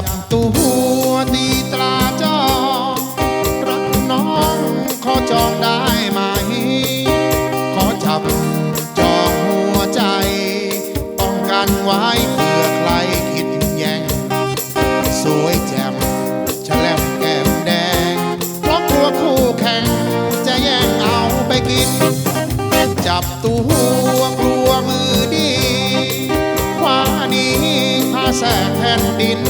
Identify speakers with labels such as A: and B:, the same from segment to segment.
A: ับตัวตีตราจองรักน้องขอจองได้ไหม ขอจับจองหัวใจป้องกันไว้เผื่อใครคิดแย่ง สวยแจ่มฉลมแก้มแดง เพราะกลัวคู่แข่ง จะแย่งเอาไปกิน จับตัวกลัวมือดีขวานี้พาแสกแผ่นดิน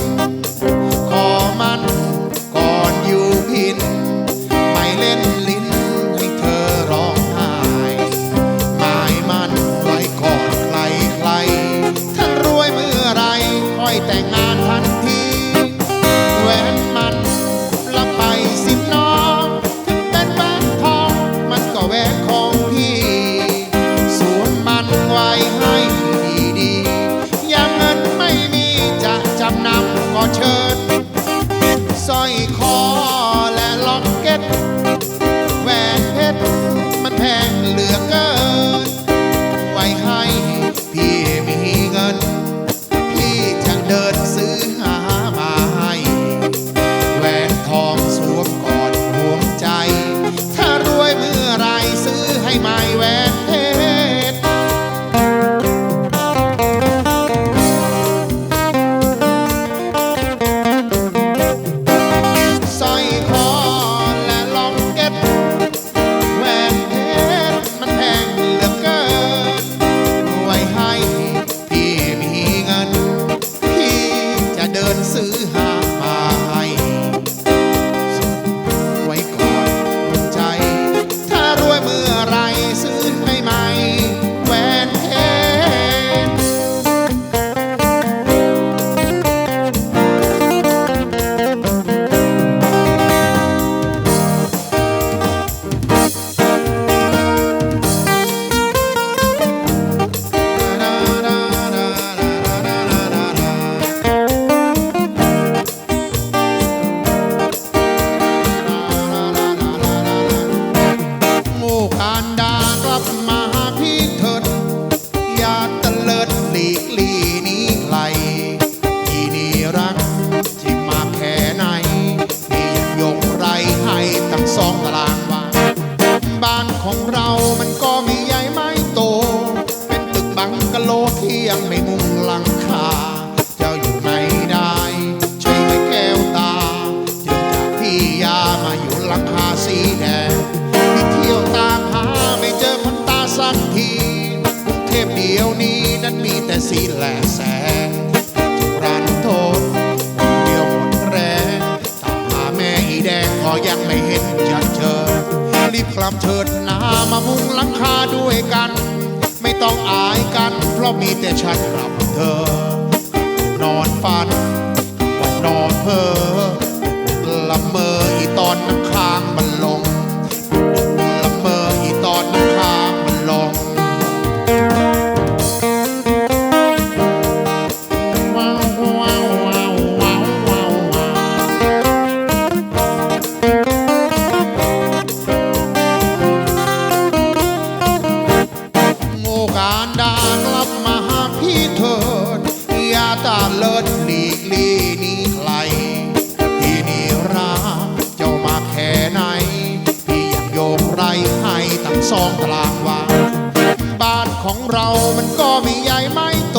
A: แต่ฉันกับเธอนอนฝันวันนอนเพ้อ เลิศหลีกลีนี้ใครพี่นี่รักเจ้ามาแค่ไหน พี่อยากโยกไรให้ตั้งสองตารางวาบ้านของเรามันก็ไม่ใหญ่ไม่โต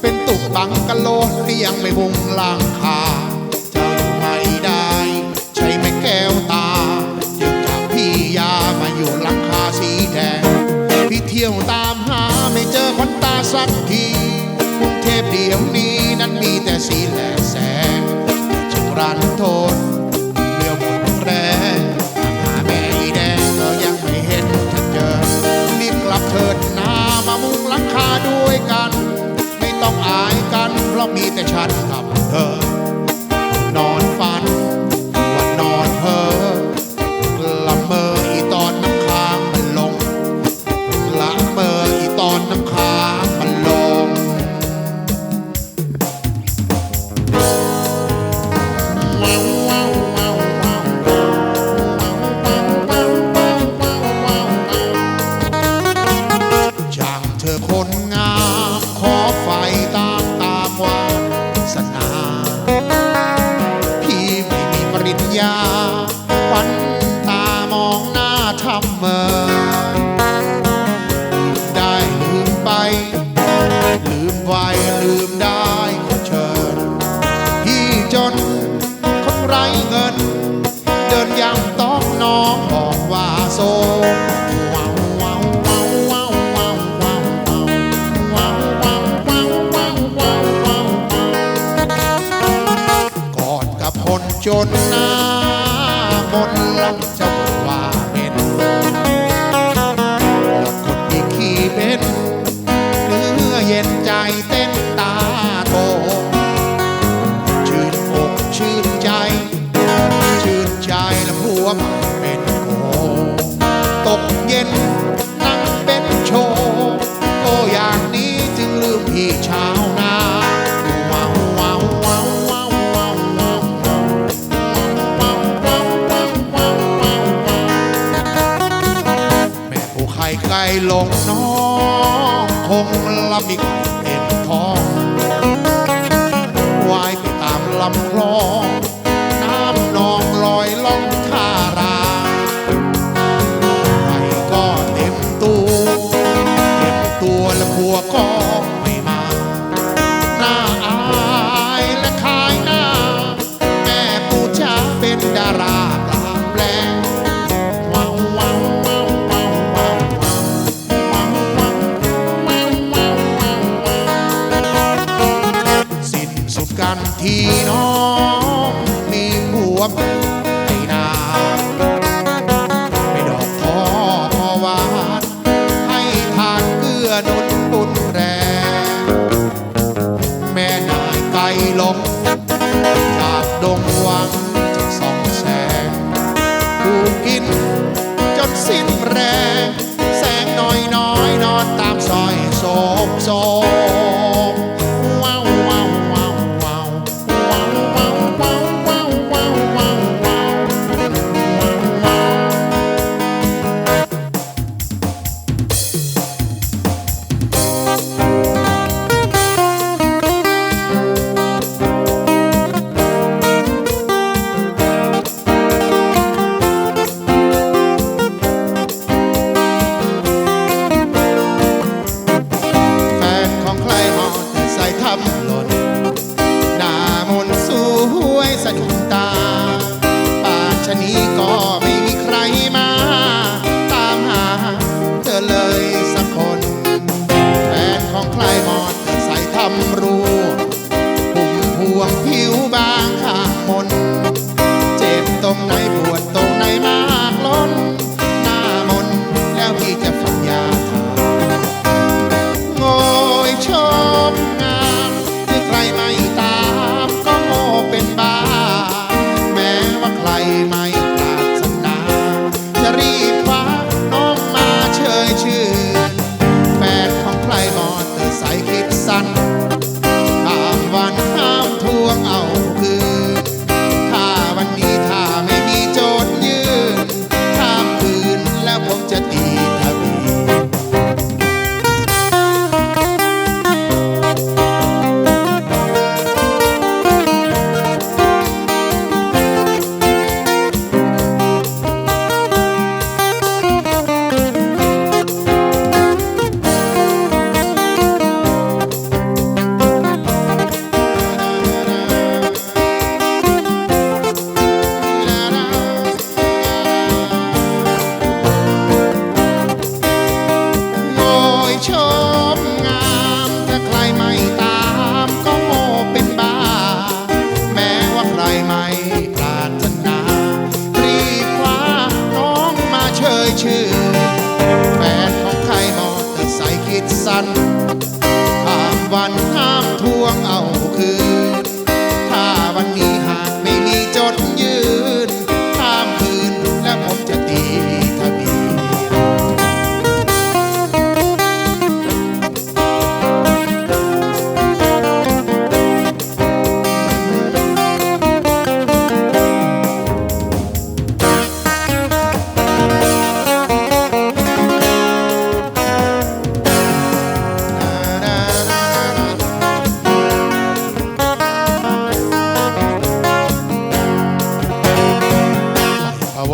A: เป็นตุกบังกะโลที่ยังไม่มุงลังคาเจ้าอยู่ไม่ได้ ใช่ไหมแก้วตาจึงจากพี่ยามาอยู่หลังคาสีแดง พี่เที่ยวตามหาไม่เจอคนตาสักที เทพเดียวนี้นั้นมีแต่สีแหลกแสงจงรันทนเรียวหมดแรงตามหาแม่อีแดงก็ยังไม่เห็นเธอเจอรีบกลับเถิดนามามุงหลังคาด้วยกัน ไม่ต้องอายกันเพราะมีแต่ฉันกับเธอ ไกลลงน้องคงละมิกเห็นทองวายไปตามลำคลองน้ำนองลอยล่องท่าราไห่ก็เต็มตัวเต็มตัวและพัวก็ไม่มาหน้าอายและคายหน้า แม่ปูช้าเป็นดาราตามแรง boa.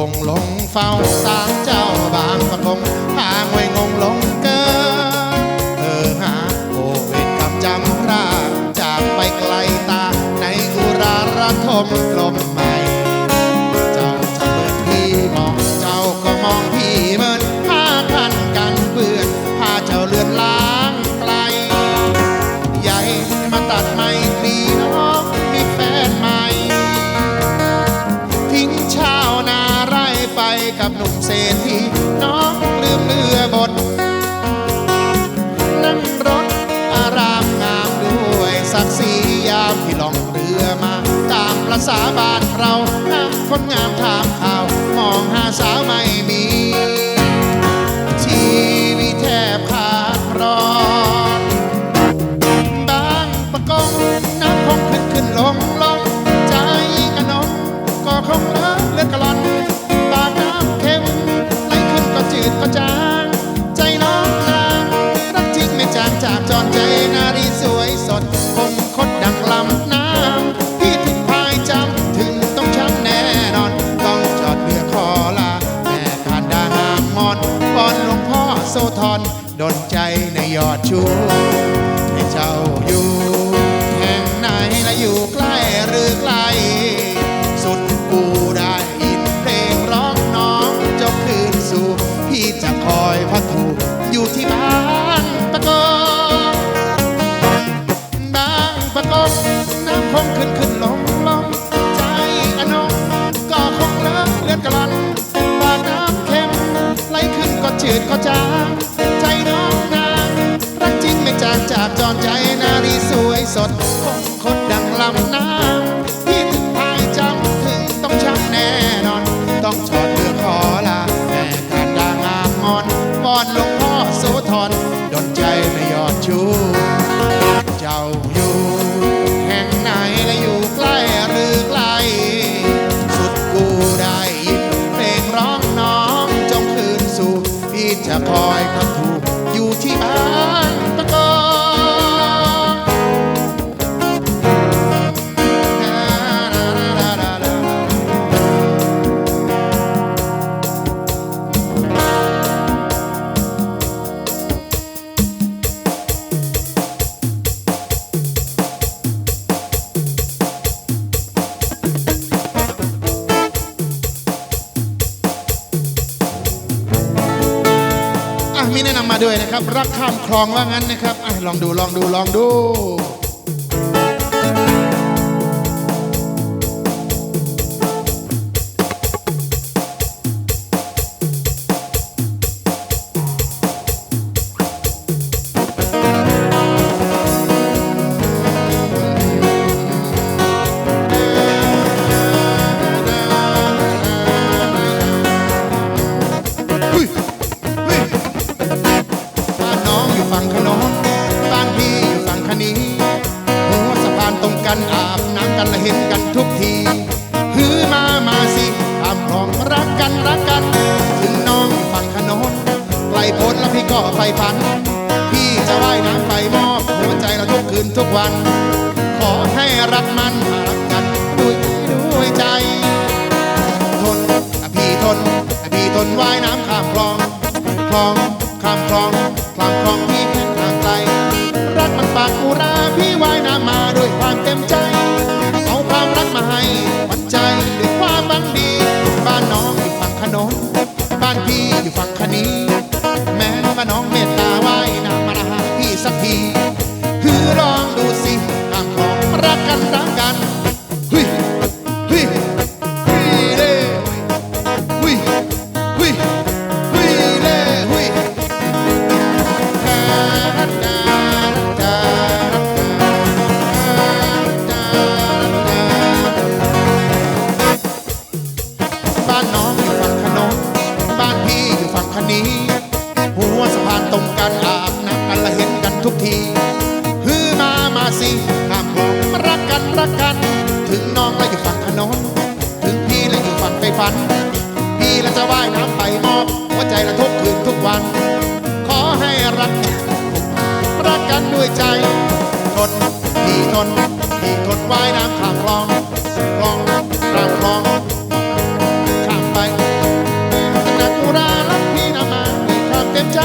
A: งลงเฝ้าสามเจ้าบางประกงทางไว้งงลงเกินเออหาโควิดกับจำรากจากไปไกลตาในอุรารทมกลมใหม่ เจ้าจะเปิดพี่มองเจ้าก็มองพี่เหมือนผ้าพันกันเปื้อนพาเจ้าเลือนล้างไกลใหญ่มาตัดไม่ตีน้อับหนุ่มเศรษฐีน้องลืมเรือบท นั่งรถอารามงามด้วยศักดิ์ศรียามที่ล่องเรือมา ตามประสาบานเราคนงามถามข่าว มองหาสาวไม่มี จ๋าใจน้องนางรักจริงไม่จางจากจอนใจ มีแนะนำมาด้วยนะครับ รักข้ามคลองว่างั้นนะครับอลองดูลองดูลองดู come clong, clong, come clong. จะว่ายน้ำไปมอบหัวใจและทุกคืนทุกวัน ขอให้รักรักกันด้วยใจ ทนพี่ทนพี่ทนว่ายน้ำข้ามคลองคลองข้ามคลองข้ามไปนักอุรารักพี่นามาความเต็มใจ